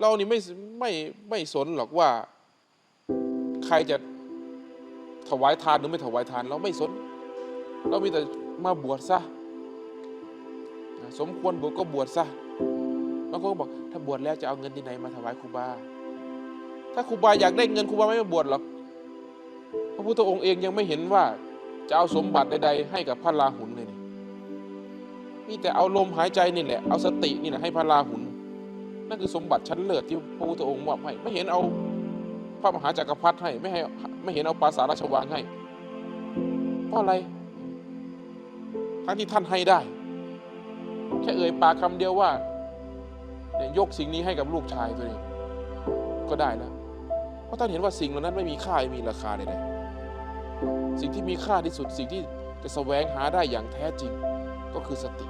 เรานี่ไม่ไม่ไม่สนหรอกว่า ใครจะถวายทานหรือไม่ถวายทาน เราไม่สน เรามีแต่มาบวชซะสมควรบวชก็บวชซะบางคนก็บอกถ้าบวชแล้วจะเอาเงินที่ไหนมาถวายครูบา ถ้าครูบาอยากได้เงินครูบาไม่มาบวชหรอกพระพุทธองค์เองยังไม่เห็นว่าจะเอาสมบัติใดๆให้กับพระราหุลเลยนี่มีแต่เอาลมหายใจนี่แหละเอาสตินี่แหละให้พระราหุล นั่นคือสมบัติชั้นเลิศที่พระพุทธองค์มอบให้ ไม่เห็นเอาพระมหาจักรพรรดิให้ไม่ให้ไม่เห็นเอาปราสาทราชวังให้เพราะอะไร ทั้งที่ท่านให้ได้ แค่เอ่ยปากคำเดียวว่าเนี่ยยกสิ่งนี้ให้กับลูกชายตัวเองก็ได้แล้วเพราะท่านเห็นว่าสิ่งเหล่านั้นไม่มีค่าไม่มีราคาใดๆสิ่งที่มีค่าที่สุดสิ่งที่จะแสวงหาได้อย่างแท้จริงก็คือสติ